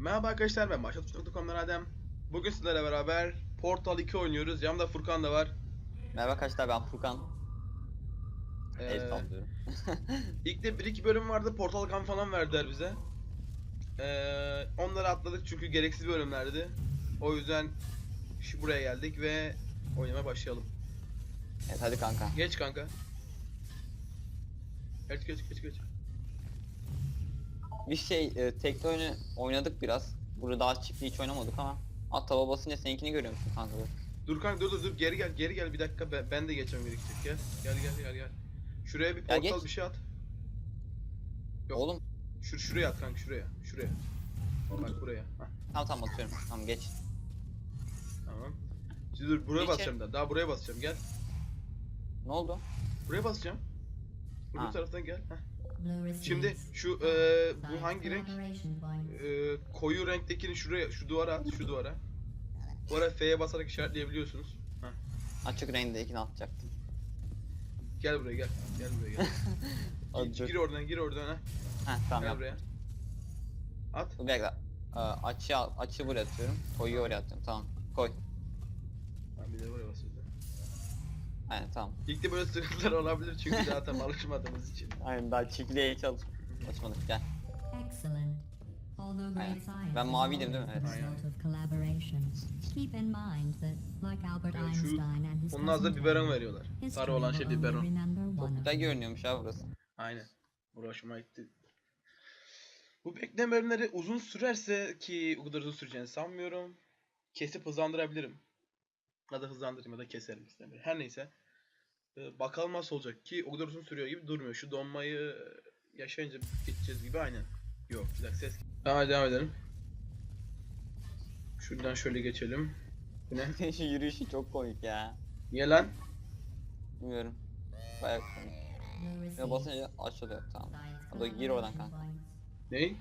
Merhaba arkadaşlar ben Başlatmış.com'dan Adem. Bugün sizlerle beraber Portal 2 oynuyoruz. Yanımda Furkan da var. Merhaba arkadaşlar ben Furkan. Ee, El sallıyorum. ilk de 1-2 bölüm vardı. Portal kan falan verdiler bize. Ee, onları atladık çünkü gereksiz bölümlerdi. O yüzden şu buraya geldik ve oynamaya başlayalım. evet hadi kanka. Geç kanka. Geç geç geç geç. Bir şey e, tekli oyunu oynadık biraz. Burada daha çiftli hiç oynamadık ama. At tava basınca seninkini görüyor musun kanka? bu? Dur kanka dur dur dur geri gel geri gel bir dakika ben, ben de geçmem gerekecek gel. Gel gel gel gel. Şuraya bir portal geç. bir şey at. Yok. Oğlum Şu şuraya at kanka şuraya. Şuraya. Bak buraya. Hah, tamam tamam atıyorum. Tamam geç. tamam. Şimdi dur buraya Geçe- basacağım daha. Daha buraya basacağım gel. Ne oldu? Buraya basacağım. Ha. taraftan gel. Heh. Şimdi şu eee bu hangi renk? Eee koyu renktekini şuraya şu duvara at şu duvara. Ara F'ye basarak işaretleyebiliyorsunuz. Açık renkteki atacaktım. Gel buraya gel. Gel buraya gel. Gir, gir oradan gir oradan ha. Heh tamam Gel buraya. At. Bir dakika. Ee, açı, açı buraya atıyorum. Koyu oraya atıyorum. Tamam. Koy. Ben bir de buraya. Aynen tamam. İlk de böyle sıkıntılar olabilir çünkü zaten alışmadığımız için. Aynen daha çiftliğe hiç alış açmadık. Gel. Excellent. Aynen. Ben maviydim değil mi? Evet. Evet, şu- Onun ağzına biberon veriyorlar. Sarı olan şey biberon. Çok güzel görünüyormuş ha burası. Aynen. Uğraşıma gitti. Bu bekleme bölümleri uzun sürerse ki o kadar uzun süreceğini sanmıyorum. Kesip hızlandırabilirim. Ya da hızlandırayım ya da keserim istemiyorum. Her neyse. Ee, bakalım nasıl olacak ki o kadar uzun sürüyor gibi durmuyor. Şu donmayı yaşayınca geçeceğiz gibi aynen. Yok bir dakika ses. Tamam devam edelim. Şuradan şöyle geçelim. Bu ne? Şu yürüyüşü çok komik ya. Niye lan? Bilmiyorum. Bayağı komik. Ya basınca açılıyor tamam. Hadi gir oradan kanka. Ney?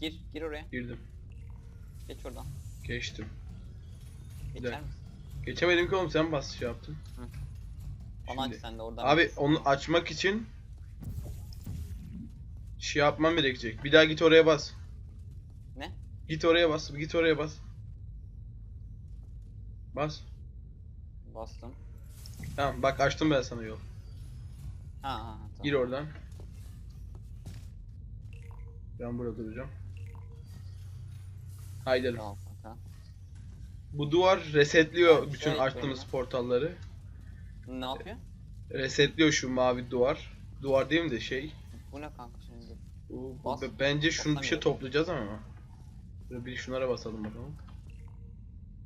Gir, gir oraya. Girdim. Geç oradan. Geçtim. Geçer misin? Geçemedim ki oğlum sen bas şey yaptın. Bana aç Şimdi- sen de oradan. Abi onu açmak için şey yapmam gerekecek. Bir daha git oraya bas. Ne? Git oraya bas. Git oraya bas. Bas. Bastım. Tamam bak açtım ben sana yol. Ha ha tamam. Gir oradan. Ben burada duracağım. Haydi. Tamam. Bu duvar resetliyor bütün açtığımız portalları. Ne yapıyor? Resetliyor şu mavi duvar. Duvar değil mi de şey. Bu ne kanka şimdi? Bu, bu- Bas. bence şunu bir şey Basamıyorum. toplayacağız ama. Böyle bir şunlara basalım bakalım.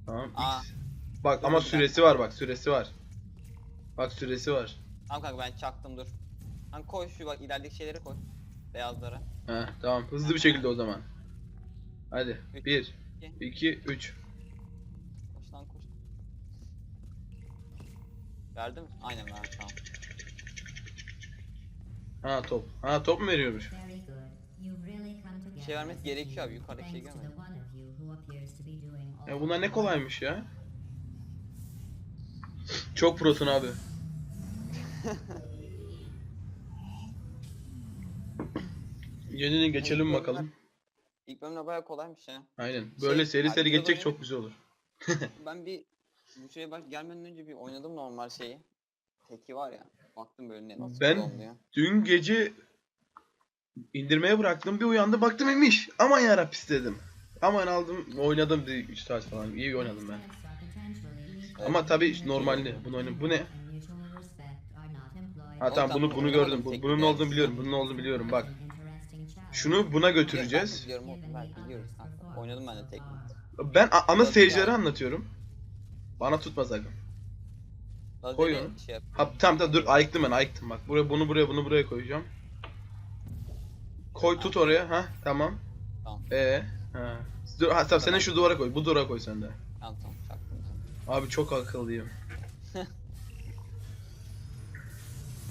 Tamam. Aa. X. Bak Dur, ama dur, bir süresi var bak süresi var. Bak süresi var. Tamam kanka ben çaktım dur. Lan koy şu bak ilerideki şeyleri koy. Beyazlara. Heh, tamam hızlı bir şekilde o zaman. Hadi. Üç, 1 iki. 2 3 Verdi mi? Aynen verdi tamam. Ha top. Ha top mu veriyormuş? Together şey a gerekiyor abi, yukarıdaki şey all Ya bunlar ne kolaymış ya. Çok prosun abi. Yenini geçelim İlk bakalım. İlk bölümde bayağı kolaymış ya. Aynen. Böyle Şey, seri seri geçecek çok güzel olur. Ben bir bu şeye bak gelmeden önce bir oynadım normal şeyi. Teki var ya. Baktım böyle ne nasıl Ben- kullanılıyor. Dün gece indirmeye bıraktım bir uyandı baktım imiş. Aman yarabbis dedim. Aman aldım oynadım bir 3 saat falan. İyi oynadım ben. Ama tabii normalde bunu oynadım. Bu ne? Ha tamam bunu bunu gördüm. Bu, bunun bir olduğunu biliyorum. Bunun olduğunu biliyorum. Bak. Şunu buna götüreceğiz. Biliyorum oğlum belki biliyoruz kanka. Oynadım ben de tek. Ben a- ana seyircilere anlatıyorum. Bana tutma sakın. Lazeri Koy onu. Şey yap. Ha tamam tamam dur ayıktım ben ayıktım bak. Buraya bunu buraya bunu buraya koyacağım. Koy tut oraya ha tamam. Tamam. Ee ha. Dur ha tamam sen de şu duvara koy. Bu duvara koy sen de. Tamam tamam çaktım. Abi çok akıllıyım.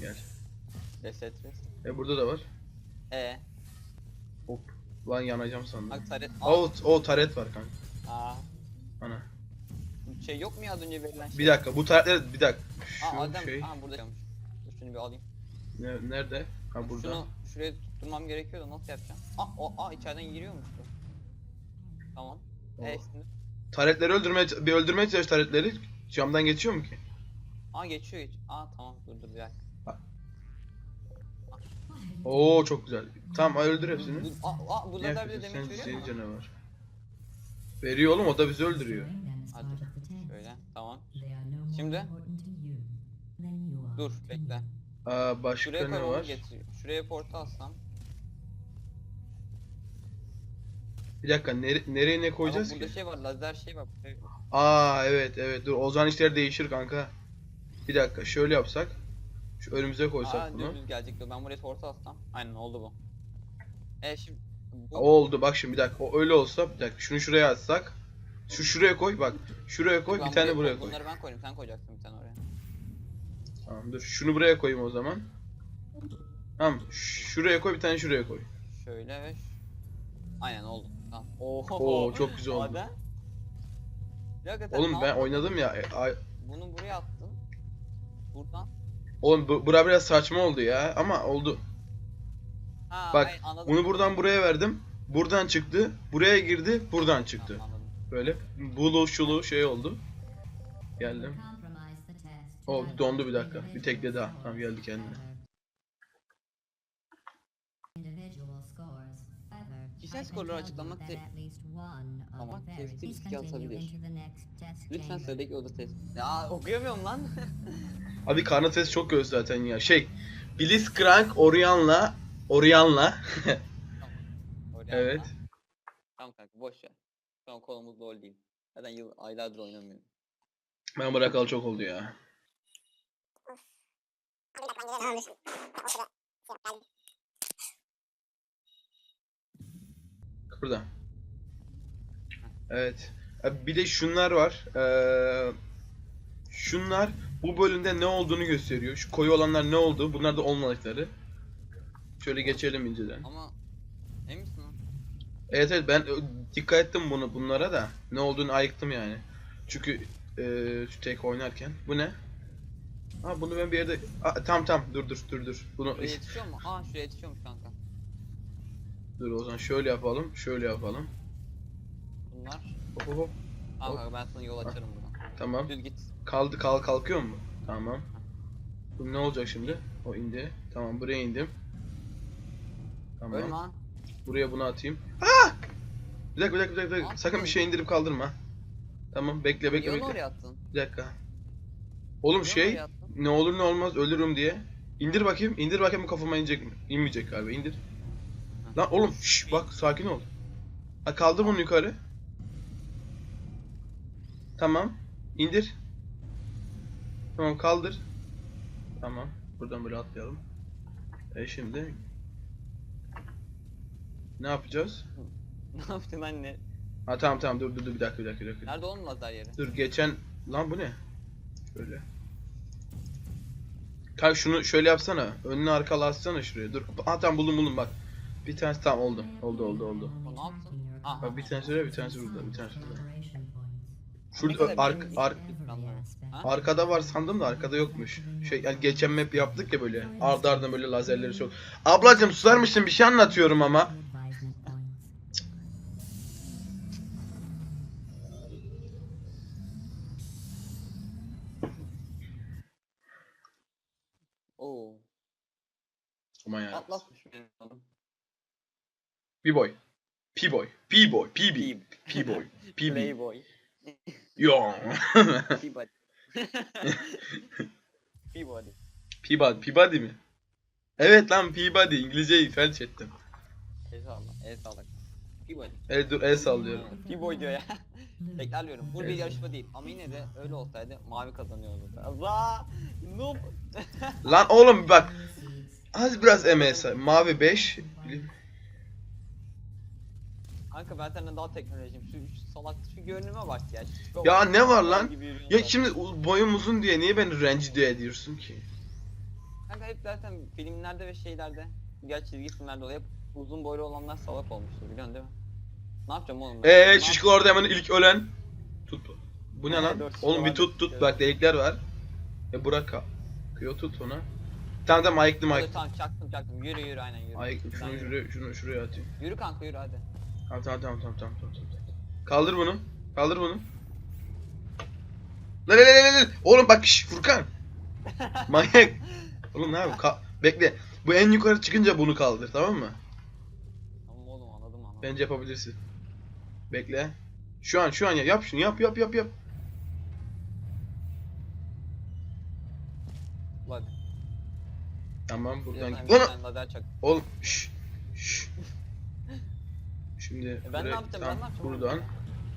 Gel. Reset reset. E burada da var. Ee, Hop. Lan yanacağım sandım. bak taret. O, o taret var kanka. Aa, Ana. Şey yok mu ya az önce verilen şey? Bir dakika bu taretler bir dakika. Şu Aa Adem, şey aa burada yapmış. Dur şunu bir alayım. ne- nerede? Ha burada. Şunu şuraya tutturmam gerekiyor da nasıl yapacağım? Aa, o, aa içeriden giriyormuş bu. Tamam. Oh. E şimdi. Taretleri öldürmeye, bir öldürmeye çalış taretleri. Camdan geçiyor mu ki? Aa geçiyor geç. Aa tamam dur dur bir dakika. Oo çok güzel. Tamam öldür hepsini. Dur, Aa, aa bu Ne lazer bir de yapıyorsun? demek Sen, veriyor senin mu? canavar. Veriyor oğlum o da bizi öldürüyor. Hadi şöyle tamam. Şimdi? Dur bekle. Aa başka Şuraya ne var? getiriyor. Şuraya porta alsam. Bir dakika nere, nereye ne koyacağız Ama burada ki? şey var lazer şey var. Aa evet evet dur o zaman işler değişir kanka. Bir dakika şöyle yapsak. Şu önümüze koysak Aa bunu. dümdüz gelecek dur ben buraya porta alsam. Aynen oldu bu. E şimdi bu Oldu bak şimdi bir dakika o öyle olsa bir dakika şunu şuraya atsak. Şu şuraya koy bak. Şuraya koy bir tane buraya koy-. Bunları ben koydum sen koyacaksın bir tane oraya. Tamam dur şunu buraya koyayım o zaman. Tamam şuraya koy bir tane şuraya koy. Şöyle ve Aynen oldu. Tamam. Oo, Oo, çok güzel oldu. Sen Oğlum ben oynadım ya. e, ay- Bunu buraya attın. Buradan. Oğlum bu, bura biraz saçma oldu ya ama oldu. Ha, Bak, ay, anladım. Bunu buradan buraya verdim. Buradan çıktı. Buraya girdi. Buradan çıktı. Tamam. Böyle bulu şulu şey oldu. Geldim. O dondu bir dakika. Bir tekle daha. Tamam geldi kendine. Kişisel skorları açıklamak te... Ama testi riske atabilir. Lütfen sıradaki oda test. Ya okuyamıyorum lan. Abi karnı test çok göz zaten ya. Şey. Blitzcrank Orion'la Orion'la Evet. Tamam kanka boş ver. Şu an kolumuz dolu değil. Zaten yıl aylardır oynamıyorum. ben bırakalı çok oldu ya. Burada. Evet. Abi Bir de şunlar var. Ee, şunlar bu bölümde ne olduğunu gösteriyor. Şu koyu olanlar ne oldu? Bunlar da olmadıkları. Şöyle geçelim inceden. Ama? Evet evet ben dikkat ettim bunu bunlara da. Ne olduğunu ayıktım yani. Çünkü e, şu tek oynarken. Bu ne? Ha bunu ben bir yerde... Aa, tamam tamam dur dur dur dur. Bunu Şuraya yetişiyor mu? Aa şuraya yetişiyormuş kanka. dur o zaman şöyle yapalım. Şöyle yapalım. Bunlar. Hop hop hop. Kanka ben sana yol açarım buradan. Tamam. Düz git. Kaldı kal kalkıyor mu? Tamam. Bu ne olacak şimdi? O indi. Tamam buraya indim. Tamam. Lan. Buraya bunu atayım. Aa! Bir dakika bir dakika bir dakika. Ne Sakın bir şey indirip kaldırma. Tamam bekle bekle Niye onu bekle. oraya attın? Bir dakika. Oğlum Niye şey oraya attın? ne olur ne olmaz ölürüm diye. İndir bakayım. indir bakayım bu kafama inecek mi? İnmeyecek galiba. indir. Lan oğlum şş, bak sakin ol. Ha kaldır bunu yukarı. Tamam. İndir. Tamam kaldır. Tamam. Buradan böyle atlayalım. E şimdi ne yapacağız? ne yaptın anne? Ha tamam tamam dur dur dur bir dakika bir dakika bir dakika. Nerede oğlum lazer yeri? Dur geçen lan bu ne? Böyle. Kanka şunu şöyle yapsana. Önüne arkalı atsana şuraya. Dur. Ha tamam buldum buldum bak. Bir tanesi tamam oldu. Oldu oldu oldu. O ne yaptın? Bak bir tanesi öyle bir tanesi burada bir tanesi burada. Şurada ark, ark, arkada var sandım da arkada yokmuş. Şey yani geçen map yaptık ya böyle. Ardı ardına böyle lazerleri sok. Ablacım susar mısın? Bir şey anlatıyorum ama. Aman ya. Atlasmış benim oğlum. P-boy. P-boy. P-boy. P-B. P-boy. P-B. Playboy. Yo. Peabody. Peabody. Peabody. Peabody mi? Evet lan Peabody. İngilizceyi felç ettim. El salla. El salla. Peabody. El, dur, el sallıyorum. Peaboy diyor ya. Tekrarlıyorum. Bu bir Evet. yarışma değil. Ama yine de öyle olsaydı mavi kazanıyordu. Allah! Noob! Lan oğlum bak. Az biraz emeğe. Mavi 5. Kanka ben senden daha teknolojiyim. Şu, şu salak şu görünüme bak ya. Şu Ya ne var lan? Ya şimdi boyum uzun diye niye beni rencide ediyorsun ki? Kanka hep zaten filmlerde ve şeylerde Gerçi çizgi filmlerde oluyor. Hep uzun boylu olanlar salak olmuştur biliyorsun değil mi? Ne yapacağım oğlum Eee şişko orada hemen ilk ölen. Tut. Bu ne lan? Oğlum bir tut tut bak delikler var. E bırak ha. Kıyor tut ona. Tamam tamam ayıktım Hadi ayıktım. tamam çaktım çaktım. Yürü yürü aynen yürü. Ayıktım şunu yürü. şuraya şunu şuraya atayım. Yürü kanka yürü hadi. Tamam tamam tamam tamam tamam tamam. tamam. Kaldır bunu. Kaldır bunu. Lan lan lan lan. Oğlum bak şş, Furkan. Manyak. Oğlum ne yapayım? Ka- Bekle. Bu en yukarı çıkınca bunu kaldır tamam mı? Tamam oğlum anladım anladım. Bence yapabilirsin. Bekle. Şu an şu an ya yap şunu yap yap yap yap. Bak. Tamam buradan git. bir Lan tane lazer çak. oğlum şş, şş. Şimdi E ben ne buraya- yapacağım, ben ne buradan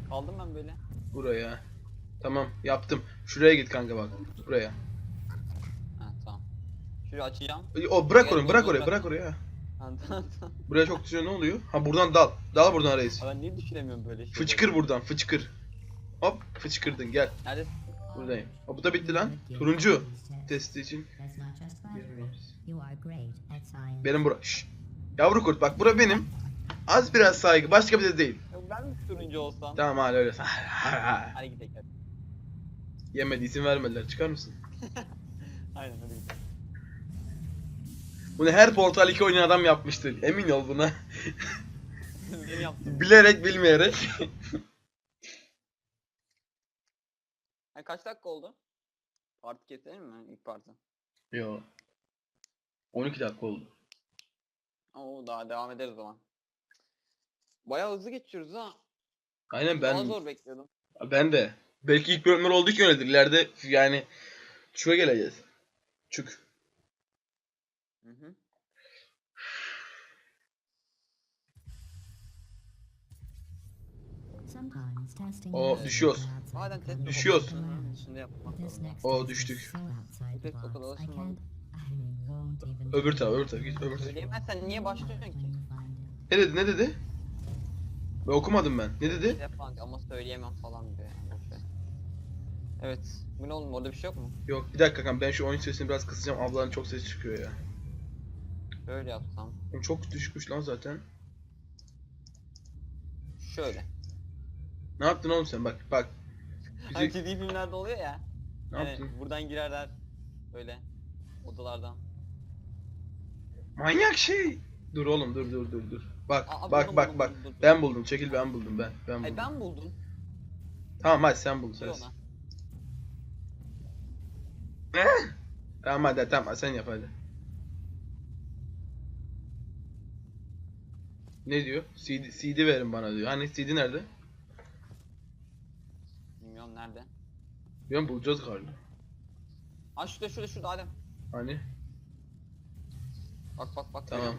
Kaldım ben böyle. buraya. Tamam yaptım. Şuraya git kanka bak. Buraya. Ha tamam. Şurayı açacağım. O bırak orayı bırak orayı bırak oraya. Ha, tamam tamam. Buraya çok düşüyor ne oluyor? Ha buradan dal. Dal buradan reis. Ha, Ben niye düşüremiyorum böyle şeyleri? Fıçkır buradan fıçkır. Hop fıçkırdın gel. Neredesin? Buradayım. Ha, bu da bitti lan. Turuncu. Testi için. Benim bura. Şşş. Yavru kurt bak bura benim. Az biraz saygı başka bir de değil. Ben mi turuncu olsam? Tamam hala öyle. Hadi gidelim hadi. Yemedi isim vermediler çıkar mısın? Aynen hadi gidelim. Bunu her Portal 2 oynayan adam yapmıştır. Emin ol buna. Bilerek bilmeyerek. Ha, kaç dakika oldu? Parti keselim mi ilk parti? Yo. 12 dakika oldu. Oo daha devam ederiz o zaman. Bayağı hızlı geçiyoruz ha. Aynen Daha ben zor bekliyordum. ben de. Belki ilk bölümler olduğu için öyledir. İleride yani çuğa geleceğiz. Çuk. Hı hı. O, düşüyoruz. Madem box. Düşüyoruz. Şimdi yapmak O, düştük. olsun Öbür try tarafa, öbür git, öbür tarafa. Söyleyemezsen niye başlıyorsun ki? Ne dedi ne dedi? Ben okumadım ben. Ne dedi? ama söyleyemem falan diyor yani. boş ver. Evet. Bu ne oğlum orada bir şey yok mu? Yok bir dakika kanka ben şu oyun sesini biraz kısacağım. Ablanın çok ses çıkıyor ya. Böyle yapsam. Oğlum Çok düşmüş lan zaten. Şöyle. Ne yaptın oğlum sen bak bak. Hani Bizi... ciddi filmlerde oluyor ya. Ne Hani yaptın? buradan girerler. Böyle. Odalardan. Manyak şey. Dur oğlum dur dur dur dur. Bak Aa, bak buldum, bak buldum, bak. buldum, buldum. Ben buldum. Çekil ben buldum ben. Ben buldum. Ay ben buldum. Tamam hadi sen bul sen. ona. Tamam hadi tamam sen yap hadi. Ne diyor? CD, CD verin bana diyor. Hani CD nerede? Nerede. Bilmiyorum bulacağız galiba. Aa şurada şurada şurada Adem. Hani? Bak bak bak. Tamam.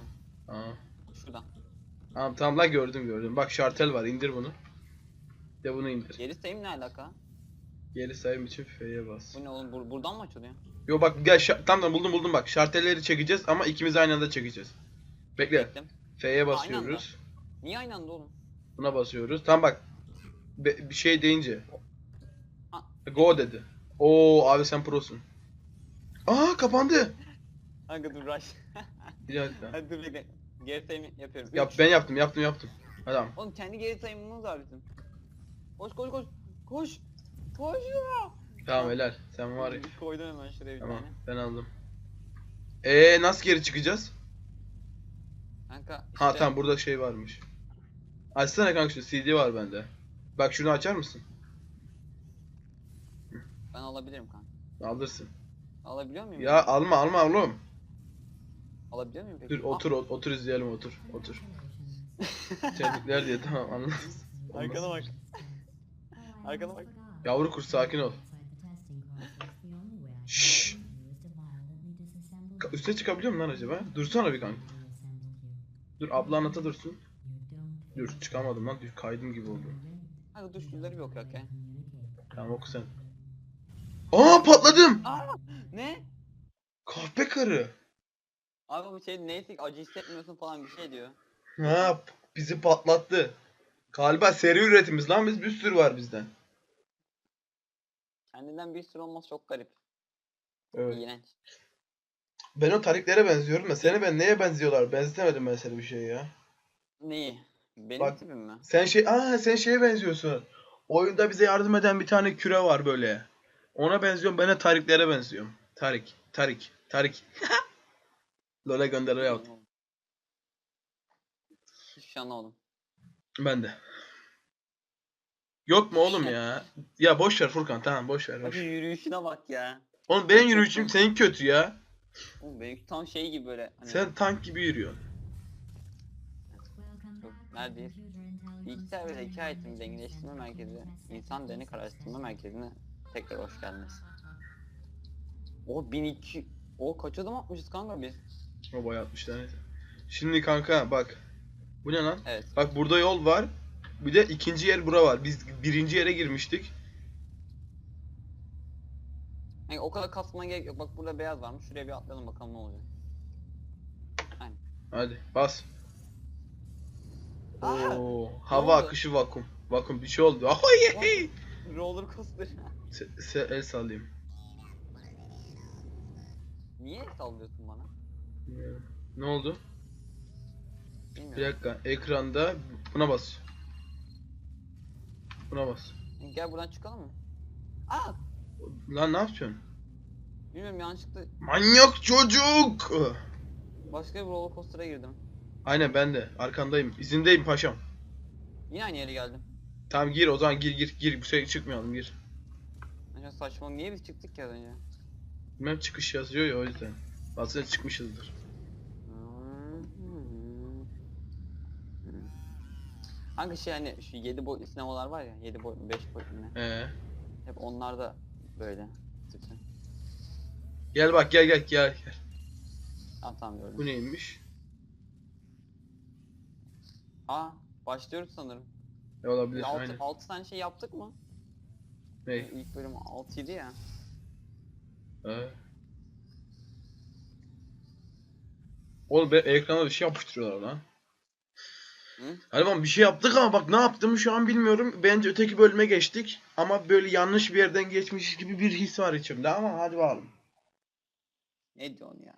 Aa. Şuradan. Tamam tamam la gördüm gördüm. Bak şartel var indir bunu. De bunu indir. Geri sayım ne alaka? Geri sayım için F'ye bas. Bu ne oğlum Bur buradan mı açılıyor? Yo bak gel tamam tamam buldum buldum bak. Şartelleri çekeceğiz ama ikimiz aynı anda çekeceğiz. Bekle. F'ye basıyoruz. anda. Niye aynı anda oğlum? Buna basıyoruz. Tamam bak. Be- bir şey deyince. Ha. Go dedi. Oo abi sen prosun. Aa kapandı. Kanka dur rush. Bir dakika. Hadi dur bekle. Geri sayım yapıyorum. Yap Üç. ben yaptım yaptım yaptım. Hadi tamam. Oğlum kendi geri sayımımız var bizim. Koş koş koş. Koş. Koş ya. Tamam helal. Sen var ya. Koydum hemen şuraya bir Tamam tane. ben aldım. Ee nasıl geri çıkacağız? Kanka Ha işte tamam burada şey varmış. Açsana kanka şu CD var bende. Bak şunu açar mısın? Ben alabilirim kanka. Alırsın. Alabiliyor muyum? Ya alma alma oğlum. Alabiliyor muyum peki? Dur otur o- otur izleyelim otur otur. Tebrikler diye tamam anladım. Ah, arkana bak. Arkana bak. Yavru kuş sakin ol. Şşş. Üste çıkabiliyor mu lan acaba? Dursana bir kanka. Dur abla anlata dursun. Dur çıkamadım lan. Dur kaydım gibi oldu. Kanka dur şunları bir oku ya. Tamam oku sen. Aa patladım. Aa! Ne? Kahpe karı. Abi bu şey neyse acı hissetmiyorsun falan bir şey diyor. Ha bizi patlattı. Galiba seri üretimiz lan biz bir sürü var bizden. Kendinden bir sürü olması çok garip. Evet. İğrenç. Ben o tariklere benziyorum da seni ben neye benziyorlar? Benzetemedim ben seni bir şey ya. Neyi? Benim Bak- tipim mi? Sen şey aa sen şeye benziyorsun. Oyunda bize yardım eden bir tane küre var böyle. Ona benziyorum. Ben de tariklere benziyorum. Tarik, Tarik, Tarik. Lola gönderi yaptım. Hiçbir şey anlamadım. Ben de. Yok mu oğlum ya? Ya boş ver Furkan tamam boş ver. Boş. Hadi yürüyüşüne bak ya. Oğlum benim yürüyüşüm senin kötü ya. Oğlum benimki tam şey gibi böyle. Hani Sen tank gibi yürüyorsun. Çok neredeyiz? Bilgisayar ve zeka eğitimi dengeleştirme merkezi, insan denek araştırma merkezine tekrar hoş geldiniz. O 1200... O kaç adım atmışız kanka biz? O bayağı 60 tane. Şimdi kanka bak. Bu ne lan? Evet. Bak burada yol var. Bir de ikinci yer bura var. Biz birinci yere girmiştik. Yani o kadar kasmana gerek yok. Bak burada beyaz varmış. Şuraya bir atlayalım bakalım ne olacak. Hadi bas. Oo, hava oldu? akışı vakum. Vakum bir şey oldu. Ahoy. Roller coaster. Se, el sallayayım. Niye sallıyorsun bana? Ne oldu? Bir Bilmiyorum. dakika. Ekranda buna bas. Buna bas. Gel buradan çıkalım mı? Aa! Lan ne yapacaksın? Bilmiyorum yanlışlıkla Manyak çocuk. başka bir roller coaster'a girdim. Aynen ben de. Arkandayım. İzindeyim paşam. Yine aynı yere geldim. Tamam gir o zaman gir gir gir. Bu sefer çıkmayalım gir. Ya saçma niye biz çıktık ya az önce? Bilmem çıkış yazıyor ya o yüzden. Aslında çıkmışızdır. Hangi şey hani şu 7 boyutlu sinemalar var ya 7 boyutlu 5 boyutlu ne? Ee, Hep onlar da böyle. Tıpkı. gel bak gel gel gel gel. Tamam tamam gördüm. Bu neymiş? Aa başlıyoruz sanırım. E, olabilir 6, aynen. 6 tane şey yaptık mı? Ne? İlk bölüm 6 idi ya. Ee. Oğlum be ekrana bir şey yapıştırıyorlar lan. Hı? Hani ben bir şey yaptık ama bak ne yaptığımı şu an bilmiyorum. Bence öteki bölüme geçtik. Ama böyle yanlış bir yerden geçmiş gibi bir his var içimde ama hadi bakalım. Ne diyorsun ya?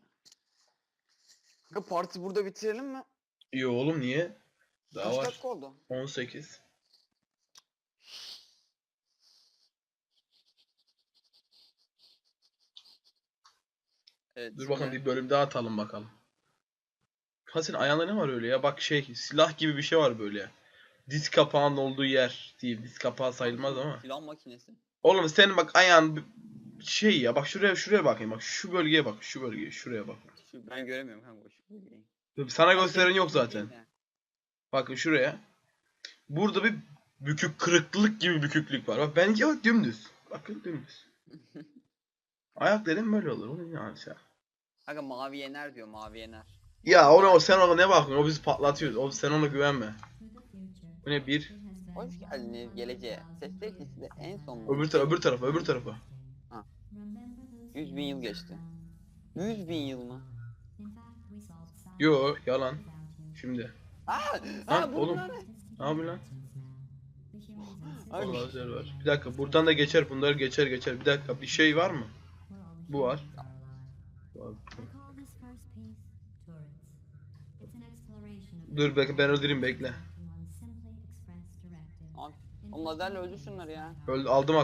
Kanka parti burada bitirelim mi? İyi oğlum niye? Daha Kaç var. dakika oldu? 18. Evet. Dur bakalım bir bölüm daha atalım bakalım. Ha senin ayağında ne var öyle ya? Bak şey silah gibi bir şey var böyle. Diz kapağının olduğu yer değil. Diz kapağı sayılmaz ama. Filan makinesi. Oğlum senin bak ayağın şey ya bak şuraya şuraya bakayım bak şu bölgeye bak şu bölgeye şuraya bak. Şu, ben göremiyorum kanka şu bölgeyi. Sana gösteren yok zaten. Bakın şuraya. Burada bir bükük kırıklık gibi büküklük var. Bak benimki bak dümdüz. Bakın dümdüz. Ayak dedim böyle olur. Oğlum ya sen. Kanka mavi yener diyor mavi yener. Ya ona o sen ona ne bakıyorsun? O bizi patlatıyor. O sen ona güvenme. Bu ne bir? Hoş geldiniz geleceğe. Sesler listede en son Öbür tarafa, öbür tarafa, öbür tarafa. 100 bin yıl geçti. 100 bin yıl mı? Yo yalan. Şimdi. Aa! Lan Aa oğlum. ne? Yapıyorsun lan? O lazer var. Bir dakika buradan da geçer bunlar geçer geçer. Bir dakika bir şey var mı? Bu var. Dur bekle ben öldüreyim bekle. Oğlum lazerle öldür şunları ya. Öldü, aldım.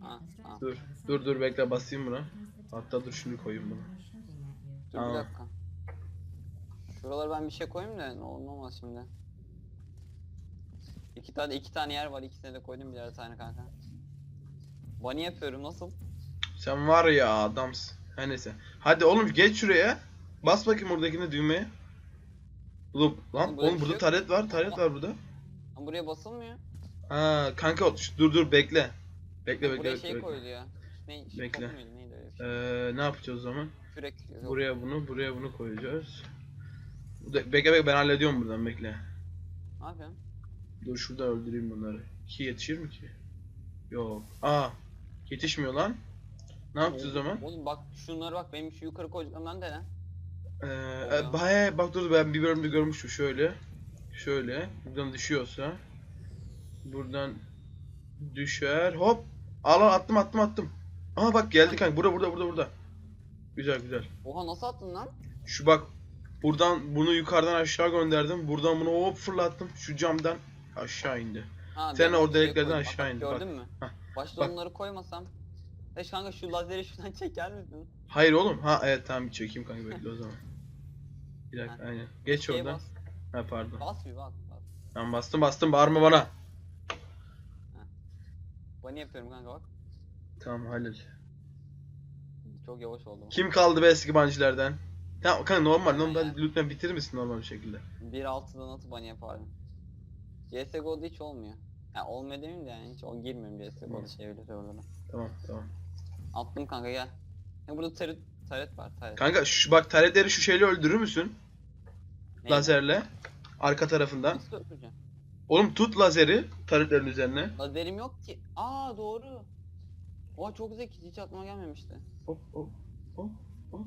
Ha, ha. Dur. Dur dur bekle basayım buna. Hatta dur şunu koyayım buna. Dur Tamam. bir dakika. Şuralara ben bir şey koyayım da ne olur ne olmaz şimdi. İki tane iki tane yer var ikisine de koydum birer tane kanka. Bunny yapıyorum nasıl? Sen var ya adamsın. Her neyse. Hadi oğlum geç şuraya. Bas bakayım oradakine düğmeye. Oğlum lan böyle oğlum bir burada şey yok. taret var. Taret var burada. Ama buraya basılmıyor. Ha kanka şu- dur dur bekle. Bekle bekle buraya bekle. şey bekle. koydu ya. Ne, şey, Bekle. top muydu, neydi öyle bir şey. Ee, ne yapacağız o zaman? Kürek. yok. Buraya bunu, buraya bunu koyacağız. Bu da- Bekle bekle ben hallediyorum buradan bekle. Ne yapıyorsun? Dur şurada öldüreyim bunları. Ki yetişir mi ki? Yok. Aa. Yetişmiyor lan. Ne yapacağız o zaman? Oğlum bak şunları bak benim şu yukarı koyduklarımdan dene. Ee, baya- bak dur ben bir bölümde görmüştüm şöyle. Şöyle. Buradan düşüyorsa. Buradan düşer. Hop. Al al attım attım attım. Aha bak geldi kanka. Burada burada burada burada. Güzel güzel. Oha nasıl attın lan? Şu bak. Buradan bunu yukarıdan aşağı gönderdim. Buradan bunu hop fırlattım. Şu camdan aşağı indi. Ha, Sen ben o şey deliklerden. Bak, aşağı bak, indi, bak. Gördün mü? Hah, Başta bak. onları koymasam. Eş kanka şu lazeri şuradan çeker misin? Hayır oğlum. Ha evet tamam bir çekeyim kanka bekle o zaman. Bir dakika aynen. Geç Şeye oradan. bas. Ha pardon. Bas bir bas. bas. Tamam bastım bastım bağırma bana. Bunny yapıyorum kanka bak. Tamam hallet. Çok yavaş oldu. bu. Kim kaldı be eski bancılardan? Tamam kanka normal normal lütfen bitirir misin normal bir şekilde? 1.6'da nasıl bunny yapardım? CSGO'da hiç olmuyor. Ya olmuyor demeyeyim de yani hiç o girmiyorum CSGO'da şey öyle serverlara. Tamam tamam. Attım kanka gel. Ya burada taret, taret var taret. Kanka şu bak taretleri şu şeyle öldürür müsün? Neyle? Lazerle. Arka tarafından. Nasıl öldüreceğim? Oğlum tut lazeri taretlerin üzerine. Lazerim yok ki. Aa doğru. Oha çok zeki hiç aklıma gelmemişti. Hop hop hop hop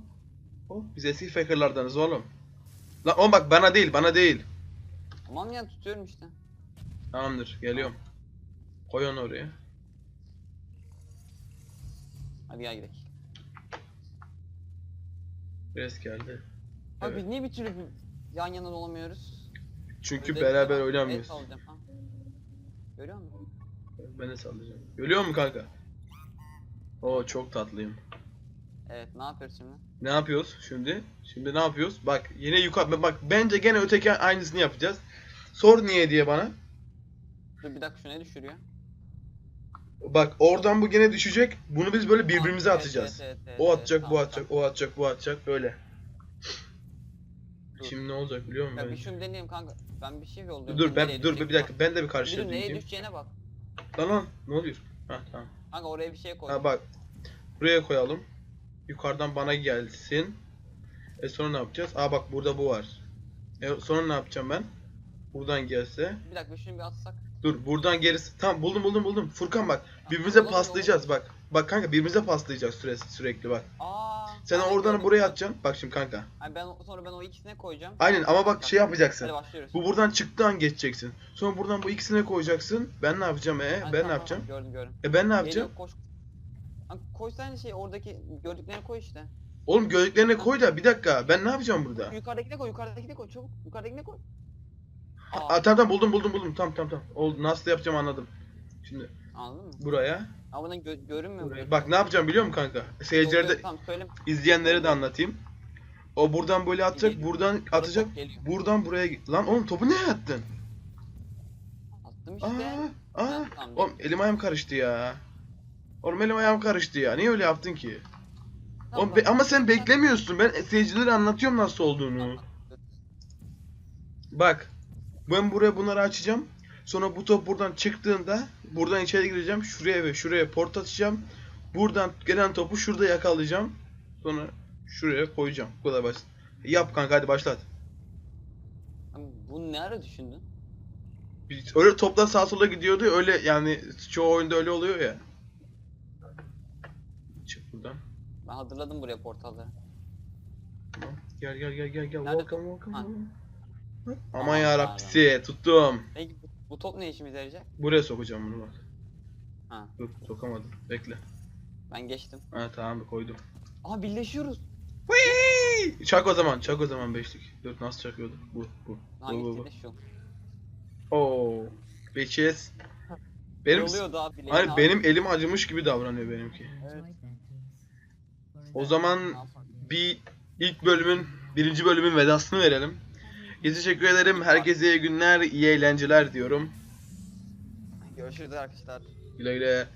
hop. Biz eski fakerlardanız oğlum. Lan oğlum bak bana değil bana değil. Tamam ya tutuyorum işte. Tamamdır geliyorum. Koy onu oraya. Hadi gel gidelim. Res geldi. Abi Evet. niye bir türlü bir- yan yana dolamıyoruz? Çünkü Öyle beraber bir- oynamıyoruz. Ha. Görüyor musun? Ben de sallayacağım. Görüyor musun kanka? Oo çok tatlıyım. Evet ne yapıyoruz şimdi? Ne yapıyoruz şimdi? Şimdi ne yapıyoruz? Bak yine yukarı bak bence gene öteki aynısını yapacağız. Sor niye diye bana. Dur bir dakika şu ne düşürüyor? Bak oradan bu gene düşecek. Bunu biz böyle birbirimize Aa, atacağız. evet, evet, evet, O evet, atacak, bu tamam, atacak, o atacak, bu atacak böyle. Dur. Şimdi ne olacak biliyor musun? Ya bir şunu deneyelim kanka. Ben bir şey yolluyorum. Dur ben nereye dur bir dakika bak. ben de bir Dur karşıya neye diyeyim. düşeceğine bak. Lan lan ne oluyor? Ha tamam. Kanka oraya bir şey koy. Ha bak. Buraya koyalım. Yukarıdan bana gelsin. E sonra ne yapacağız? Aa bak burada bu var. E sonra ne yapacağım ben? Buradan gelse. Bir dakika şunu bir atsak. Dur buradan gerisi. Tamam buldum buldum buldum. Furkan bak. Birbirimize yolla, paslayacağız bak. Bak kanka birbirimize paslayacağız sürekli, sürekli bak. Aa. Sen oradan gördüm. buraya atacaksın. Bak şimdi kanka. Ay ben sonra ben o ikisine koyacağım. Aynen ama bak şey yapacaksın. Hadi başlıyoruz. Bu buradan çıktığı an geçeceksin. Sonra buradan bu ikisine koyacaksın. Ben ne yapacağım e? Hadi, Ben tamam, ne tamam, yapacağım? Gördüm gördüm. E ben ne Geliyor, yapacağım? koş. Kanka koysana şey oradaki gördüklerini koy işte. Oğlum gözlüklerine koy da bir dakika. Ben ne yapacağım burada? Yukarıdakine koy, yukarıdakine koy çabuk. Yukarıdakine koy. Aa, tamam tamam buldum buldum buldum. Tamam tamam tamam. Oldu. Nasıl yapacağım anladım. Şimdi anladın mı? buraya. Ama bunun gö görünmüyor. buraya. Bak ne yapacağım biliyor musun kanka? Seyircilere de Tamam söyle. izleyenlere de anlatayım. O buradan böyle atacak, Geliyor. buradan atacak. Top Geliyor. Buradan buraya. Lan oğlum topu ne attın? Attım Aa, işte. aa. Ha, tamam, Oğlum elim ayağım karıştı ya. Oğlum elim ayağım karıştı ya. Niye öyle yaptın ki? Tamam, Oğlum be- ama sen beklemiyorsun. Ben seyircilere anlatıyorum nasıl olduğunu. Bak. Ben buraya bunları açacağım. Sonra bu top buradan çıktığında buradan içeri gireceğim. Şuraya ve şuraya port atacağım. Buradan gelen topu şurada yakalayacağım. Sonra şuraya koyacağım. Bu kadar basit. Yap kanka hadi başlat. Ama Bunu ne ara düşündün? Öyle toplar sağa sola gidiyordu. Öyle yani çoğu oyunda öyle oluyor ya. Çık buradan. Ben hazırladım buraya portalları. Tamam. Gel gel gel gel gel. Nerede Welcome welcome. Ha. welcome. Aman Aman yarabbisi tuttum. Peki bu, bu top ne işimize yarayacak? Buraya sokacağım bunu bak. Ha. Dur sokamadım. Bekle. Ben geçtim. Ha tamam koydum. Aha birleşiyoruz. Whee! Çak o zaman, çak o zaman beşlik. Dur nasıl çakıyordu? Bu, bu. Bu, bu, Hangisi bu. de şu? Oo. Bitches. Benim, hani benim elim acımış gibi davranıyor benimki. Evet. O zaman bir ilk bölümün, birinci bölümün vedasını verelim. Teşekkür ederim. Herkese iyi günler, iyi eğlenceler diyorum. Görüşürüz arkadaşlar. Güle güle.